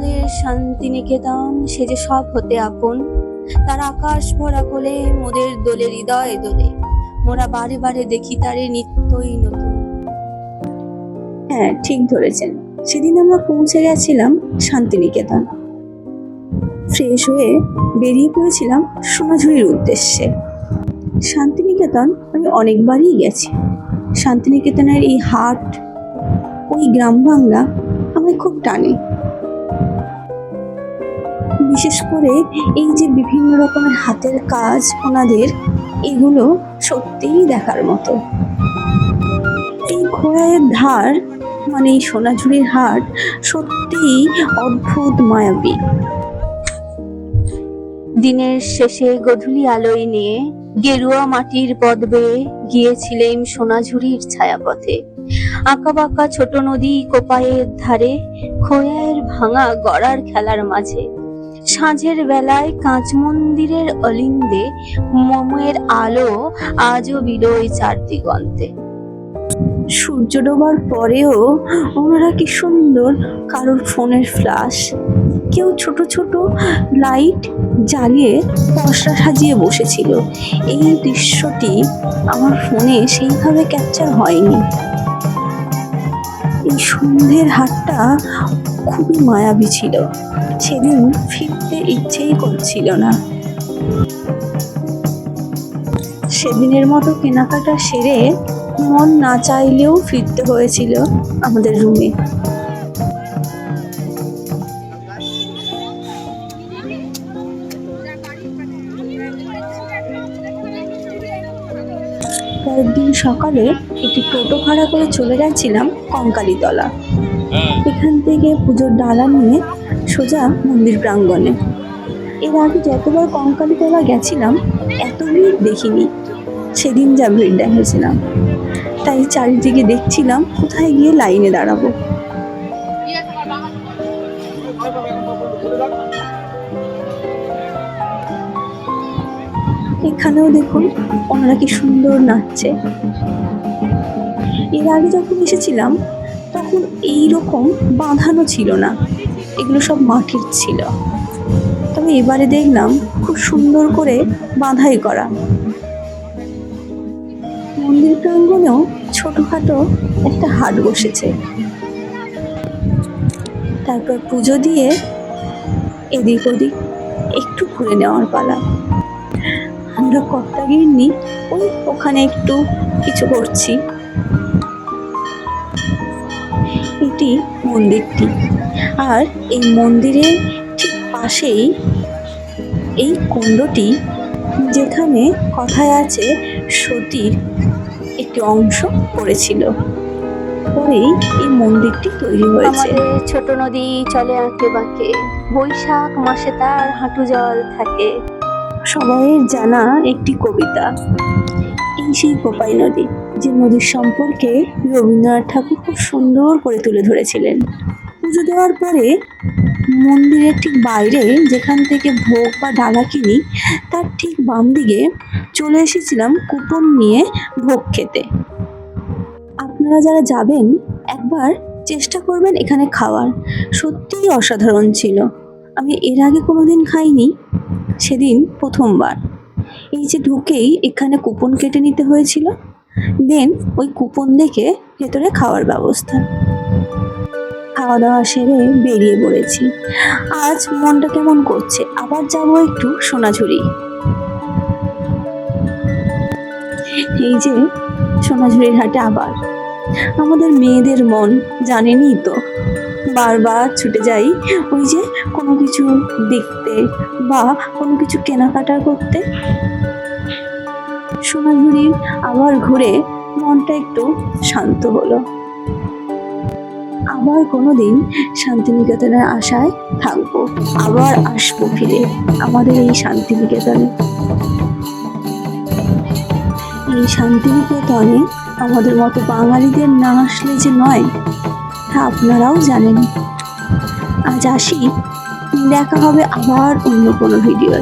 আমাদের শান্তিনিকেতন, সে যে সব হতে আপন। তার আকাশ ভরা কোলে, মোদের দোলে, হৃদয় দোলে। মোরা বারে বারে দেখি তারে নিত্যই নতুন। হ্যাঁ ঠিক ধরেছেন। সেদিন আমরা পৌঁছে গেছিলাম শান্তিনিকেতন। ফ্রেশ হয়ে বেরিয়ে পড়েছিলাম সোনাঝুরির উদ্দেশ্যে। শান্তিনিকেতন আমি অনেকবারই গেছি। শান্তিনিকেতনের এই হাট, ওই গ্রাম বাংলা আমায় খুব টানে। বিশেষ করে এই যে বিভিন্ন রকমের হাতের কাজ ওনাদের, এগুলো সত্যিই দেখার মতো। এই ঘোড়ায়ের ধার মানে এই সোনাঝুরির হাট সত্যিই অদ্ভুত মায়াবী। দিনের শেষে গধূলি আলোয় নিয়ে গেরুয়া মাটির পদ বেয়ে গিয়েছিলেন সোনাঝুরির ছায়াপথে। আঁকা বাঁকা ছোট নদী কোপায়ের ধারে খোয়ায়ের ভাঙা গড়ার খেলার মাঝে। সাঁঝের বেলায় কাঁচ মন্দিরের অলিন্দে মোমের আলো আজও বিলোয় চার দিগন্তে সূর্য ডোবার পরেও ওনারা কি সুন্দর কারোর ফোনের ফ্লাশ, কেউ ছোট ছোট লাইট জ্বালিয়ে পশরা সাজিয়ে বসেছিল। এই দৃশ্যটি আমার ফোনে সেইভাবে ক্যাপচার হয়নি। এই সন্ধ্যের হাটটা খুবই মায়াবী ছিল। সেদিন ফিরতে ইচ্ছেই করছিল না। সেদিনের মতো কেনাকাটা সেরে মন না চাইলেও ফিরতে হয়েছিল আমাদের রুমে। পরের দিন সকালে একটি টোটো ভাড়া করে চলে গেছিলাম কঙ্কালীতলা। এখান থেকে পুজোর ডালা নিয়ে সোজা মন্দির প্রাঙ্গণে। এর আগে যতবার কঙ্কালীতলা গেছিলাম এত ভিড় দেখিনি। সেদিন যা ভিড় দেখেছিলাম। তাই চারিদিকে দেখছিলাম, কোথায় গিয়ে লাইনে দাঁড়াবো। এখানেও দেখুন, ওনারা কি সুন্দর নাচছে। এর আগে যখন এসেছিলাম, তখন এই রকম বাঁধানো ছিল না। এগুলো সব মাটির ছিল। তবে এবারে দেখলাম খুব সুন্দর করে বাঁধাই করা। মন্দির প্রাঙ্গণেও ছোটখাটো একটা হাট বসেছে। তারপর পুজো দিয়ে এদিক ওদিক একটু ঘুরে নেওয়ার পালা। আমরা কর্তা গিন্নি ওই ওখানে একটু কিছু করছি। এটি মন্দিরটি। আর এই মন্দিরের ঠিক পাশেই এই কুণ্ডটি যেখানে কথায় আছে সতীর একটি অংশ পড়েছিল। পরেই এই মন্দিরটি তৈরি হয়েছে। ছোট নদী চলে আঁকে বাঁকে। বৈশাখ মাসে তার হাঁটু জল থাকে। সবাইয়ের জানা একটি কবিতা। এই সেই কোপাই নদী যে নদীর সম্পর্কে রবীন্দ্রনাথ ঠাকুর খুব সুন্দর করে তুলে ধরেছিলেন। পুজো দেওয়ার পরে মন্দিরের ঠিক বাইরে যেখান থেকে ভোগ বা ডালা কিনি, তার ঠিক বাম দিকে চলে এসেছিলাম কুপন নিয়ে ভোগ খেতে। আপনারা যারা যাবেন, একবার চেষ্টা করবেন এখানে খাওয়ার। সত্যিই অসাধারণ ছিল। আমি এর আগে কোনোদিন খাইনি, সেদিন প্রথমবার। এই যে ঢুকেই এখানে কুপন কেটে নিতে হয়েছিল, দেন ওই কুপন দেখে ভেতরে খাওয়ার ব্যবস্থা। খাওয়া দাওয়া সেরে বেরিয়ে পড়েছি। আজ মনটা কেমন করছে? আবার যাব একটু সোনাঝুরি। এই যে সোনাঝুরির হাটে আবার। আমাদের মেয়েদের মন জানেনি তো? বারবার ছুটে যাই ওই যে কোনো কিছু দেখতে বা কোনো কিছু কেনাকাটা করতে। সোনাঝুরি আবার ঘুরে মনটা একটু শান্ত হলো। আবার কোনো দিন শান্তিনিকেতনের আশায় থাকব, আবার আসব ফিরে আমাদের এই শান্তিনিকেতনে। এই শান্তিনিকেতনে আমাদের মতো বাঙালিদের না আসলে যে নয়, তা আপনারাও জানেন। আজ আসি, দেখা হবে আবার অন্য কোনো ভিডিওয়।